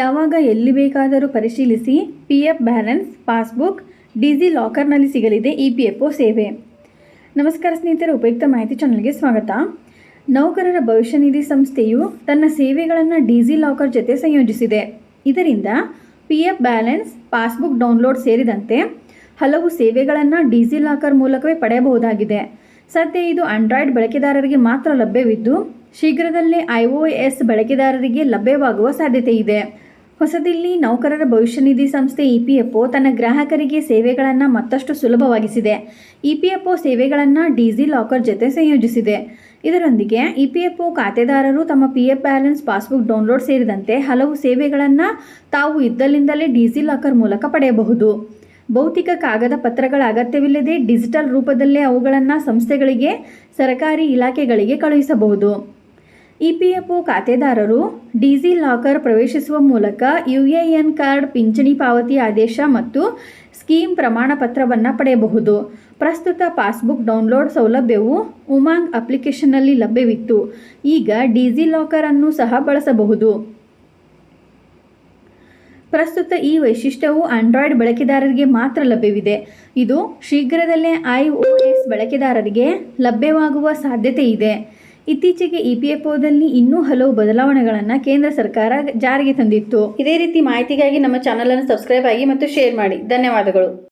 ಯಾವಾಗ ಎಲ್ಲಿ ಬೇಕಾದರೂ ಪರಿಶೀಲಿಸಿ ಪಿ ಎಫ್ ಬ್ಯಾಲೆನ್ಸ್, ಪಾಸ್ಬುಕ್, ಡಿಜಿ ಲಾಕರ್ನಲ್ಲಿ ಸಿಗಲಿದೆ ಇ ಪಿ ಎಫ್ ಒ ಸೇವೆ. ನಮಸ್ಕಾರ ಸ್ನೇಹಿತರೆ, ಉಪಯುಕ್ತ ಮಾಹಿತಿ ಚಾನಲ್ಗೆ ಸ್ವಾಗತ. ನೌಕರರ ಭವಿಷ್ಯ ನಿಧಿ ಸಂಸ್ಥೆಯು ತನ್ನ ಸೇವೆಗಳನ್ನು ಡಿಜಿ ಲಾಕರ್ ಜೊತೆ ಸಂಯೋಜಿಸಿದೆ. ಇದರಿಂದ P F balance, passbook download ಸೇರಿದಂತೆ ಹಲವು ಸೇವೆಗಳನ್ನು ಡಿಜಿ ಲಾಕರ್ ಮೂಲಕವೇ ಪಡೆಯಬಹುದಾಗಿದೆ. ಸದ್ಯ ಇದು ಆಂಡ್ರಾಯ್ಡ್ ಬಳಕೆದಾರರಿಗೆ ಮಾತ್ರ ಲಭ್ಯವಿದ್ದು, ಶೀಘ್ರದಲ್ಲೇ ಐ ಎಸ್ ಬಳಕೆದಾರರಿಗೆ ಲಭ್ಯವಾಗುವ ಸಾಧ್ಯತೆ ಇದೆ ಹೊಸದಿಲ್ಲಿ ನೌಕರರ ಭವಿಷ್ಯ ನಿಧಿ ಸಂಸ್ಥೆ ಇ ಪಿ ಎಫ್ ಒ ತನ್ನ ಗ್ರಾಹಕರಿಗೆ ಸೇವೆಗಳನ್ನು ಮತ್ತಷ್ಟು ಸುಲಭವಾಗಿಸಿದೆ. ಇ ಪಿ ಎಫ್ ಒ ಸೇವೆಗಳನ್ನು ಡಿಜಿ ಲಾಕರ್ ಜೊತೆ ಸಂಯೋಜಿಸಿದೆ. ಇದರೊಂದಿಗೆ ಇ ಪಿ ಎಫ್ ಒ ಖಾತೆದಾರರು ತಮ್ಮ P F balance passbook download ಸೇರಿದಂತೆ ಹಲವು ಸೇವೆಗಳನ್ನು ತಾವು ಇದ್ದಲ್ಲಿಂದಲೇ ಡಿಜಿ ಲಾಕರ್ ಮೂಲಕ ಪಡೆಯಬಹುದು. ಭೌತಿಕ ಕಾಗದ ಪತ್ರಗಳ ಅಗತ್ಯವಿಲ್ಲದೆ ಡಿಜಿಟಲ್ ರೂಪದಲ್ಲೇ ಅವುಗಳನ್ನು ಸಂಸ್ಥೆಗಳಿಗೆ, ಸರ್ಕಾರಿ ಇಲಾಖೆಗಳಿಗೆ ಕಳುಹಿಸಬಹುದು. ಇ ಪಿ ಎಫ್ ಒ ಖಾತೆದಾರರು ಡಿಜಿ ಲಾಕರ್ ಪ್ರವೇಶಿಸುವ ಮೂಲಕ ಯು ಎ ಎನ್ ಕಾರ್ಡ್ ಪಿಂಚಣಿ ಪಾವತಿ ಆದೇಶ ಮತ್ತು ಸ್ಕೀಮ್ ಪ್ರಮಾಣ ಪತ್ರವನ್ನು ಪಡೆಯಬಹುದು. ಪ್ರಸ್ತುತ ಪಾಸ್ಬುಕ್ ಡೌನ್ಲೋಡ್ ಸೌಲಭ್ಯವು ಉಮಾಂಗ್ ಅಪ್ಲಿಕೇಶನ್ನಲ್ಲಿ ಲಭ್ಯವಿತ್ತು. ಈಗ ಡಿಜಿ ಲಾಕರ್ ಅನ್ನು ಸಹ ಬಳಸಬಹುದು. ಪ್ರಸ್ತುತ ಈ ವೈಶಿಷ್ಟ್ಯವು ಆಂಡ್ರಾಯ್ಡ್ ಬಳಕೆದಾರರಿಗೆ ಮಾತ್ರ ಲಭ್ಯವಿದೆ. ಇದು ಶೀಘ್ರದಲ್ಲೇ ಐ ಬಳಕೆದಾರರಿಗೆ ಲಭ್ಯವಾಗುವ ಸಾಧ್ಯತೆ ಇದೆ ಇತ್ತೀಚೆಗೆ ಇ ಪಿ ಎಫ್ ಒದಲ್ಲಿ ಇನ್ನೂ ಹಲವು ಬದಲಾವಣೆಗಳನ್ನು ಕೇಂದ್ರ ಸರ್ಕಾರ ಜಾರಿಗೆ ತಂದಿತ್ತು. ಇದೇ ರೀತಿ ಮಾಹಿತಿಗಾಗಿ ನಮ್ಮ ಚಾನಲನ್ನು ಸಬ್ಸ್ಕ್ರೈಬ್ ಆಗಿ ಮತ್ತು ಶೇರ್ ಮಾಡಿ. ಧನ್ಯವಾದಗಳು.